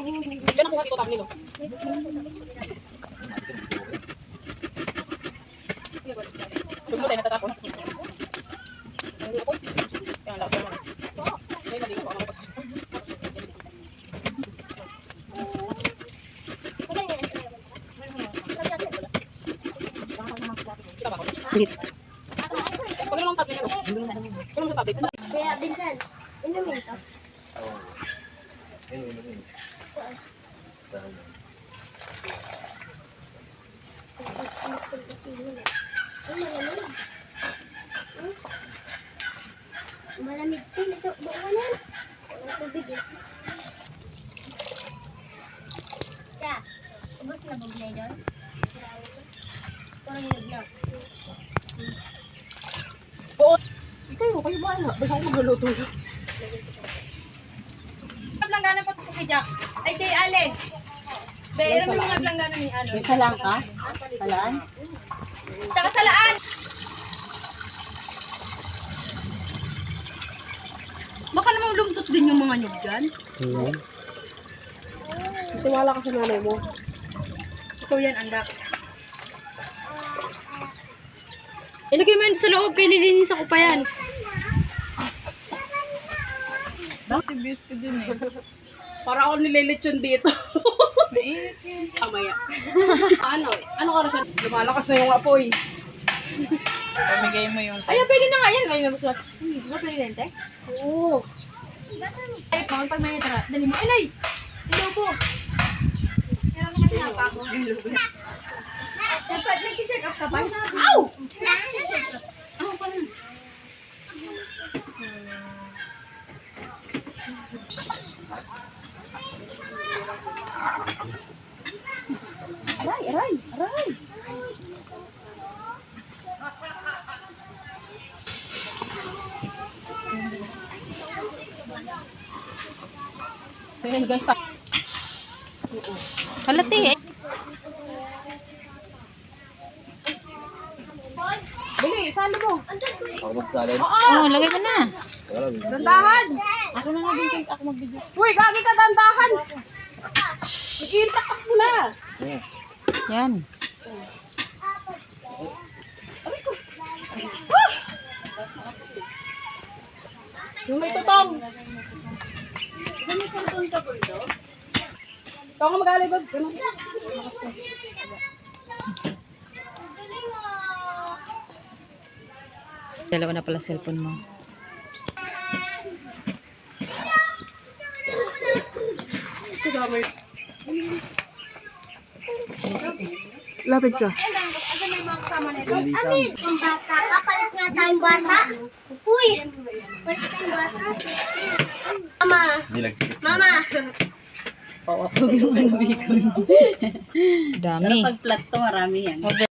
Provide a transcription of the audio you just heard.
Yan ang kuha dito, tabli, no? Tugmo tayo natatapon. Ang lupot. Yan, lakas naman. Ay, mali ko, ako napot. Kita ba ako? Lit. Pag ano lang tabli na, no? Ano lang tabli? Kaya, Vincent, inumin to. Ay, malamig. Hmm? Malamig din ito. Buwan yan. Walang tubig eh. Kaya, ubos na buglay doon. Parang nag-lock. Oo. Ikaw, kayo ba na? Basta ako magluluto. Ko kay Jack. Ay, kay Ale. Pero may mga planggana ni ano. May salang ka? Salaan? Tsaka salaan. Baka namang lumtot din yung mga nyug dyan. Ayan. Tiwala ka sa nanay mo. Ikaw yan, andak. Ilagay mo yun sa loob, kay lilinis ako pa yan. Sibis ko dun eh. Para ako nililitsyon dito. Amaya. ano? Ano ka siya? Lumalakas na yung apoy. Pamigay mo yung... Ay, pwede na nga yan. Ngayon na gusto. Hmm, Hindi pwede din, te. Oo. Ay, pang pag may tara. Dali mo. Inay! Hello po. Meron naman siya pa ako. Dapat nag-check up ka ba? Ow! Ako pa na. Aray, aray, aray. So yun guys, Kalati eh. Bili, salo mo. Ako magsalad. Oo, lagay mo na. Dandahan. Ako na nga din ako mag-video. Uy, gagi ka dandahan. Iintak mo na. Yan. Yung may tutong. Ikaw nga mag-alibag. Ganun. Dalawa na pala cellphone mo. Kasama yun. Lapit ka. Amin, ang bata ka, palit nga tayong bata. Uy, palit tayong bata. Mama, mama. Dami. Pag flat to, marami yan.